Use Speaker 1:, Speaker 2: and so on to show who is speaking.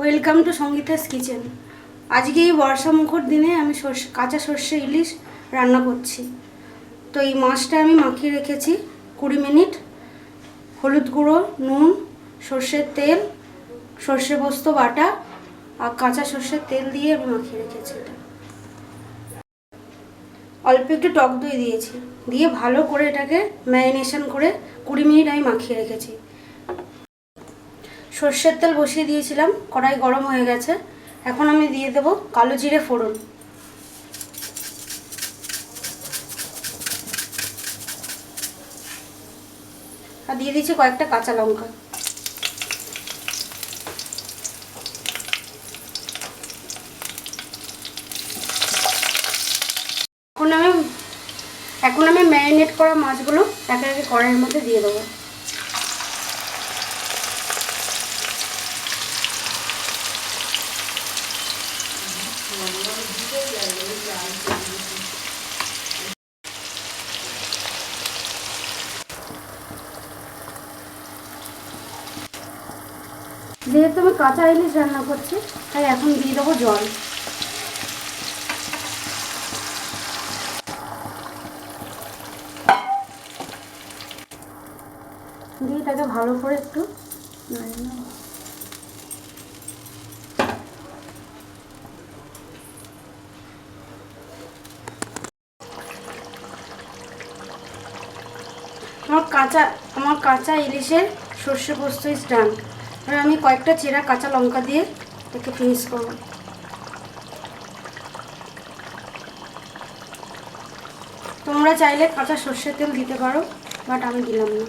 Speaker 1: Welcome to Sangeeta's kitchen আজকে এই বর্ষা মুখর দিনে আমি সর্ষে, কাঁচা সর্ষে ইলিশ রান্না করছি। তো এই মাছটা আমি মাখিয়ে রেখেছি কুড়ি মিনিট। হলুদ গুঁড়ো, নুন, সর্ষের তেল, সর্ষে পোস্ত, বাটা আর কাঁচা সর্ষের তেল দিয়ে আমি মাখিয়ে রেখেছি এটা। অল্প একটু টক দই দিয়েছি। দিয়ে ভালো করে এটাকে ম্যারিনেশন করে কুড়ি মিনিট আমি মাখিয়ে রেখেছি। সর্ষের তেল বসিয়ে দিয়েছিলাম, কড়াই গরম হয়ে গেছে। এখন আমি দিয়ে দেবো কালো জিরে ফোড়ন। আর দিয়ে দিচ্ছি কয়েকটা কাঁচা লঙ্কা। এখন আমি এখন আমি ম্যারিনেট করা মাছগুলো একে একে কড়াইয়ের মধ্যে দিয়ে দেবো। যেহেতু আমি কাঁচা ইলিশ রান্না করছি, তাই এখন দিয়ে দেবো জল। দিয়ে এটাকে ভালো করে একটু আমার কাঁচা আমার কাঁচা ইলিশের সর্ষে পোস্ত ইস ডান এবার আমি কয়েকটা চেরা কাঁচা লঙ্কা দিয়ে একে ফিনিশ করব। তোমরা চাইলে কাঁচা সর্ষের তেল দিতে পারো বাট আমি দিলাম না।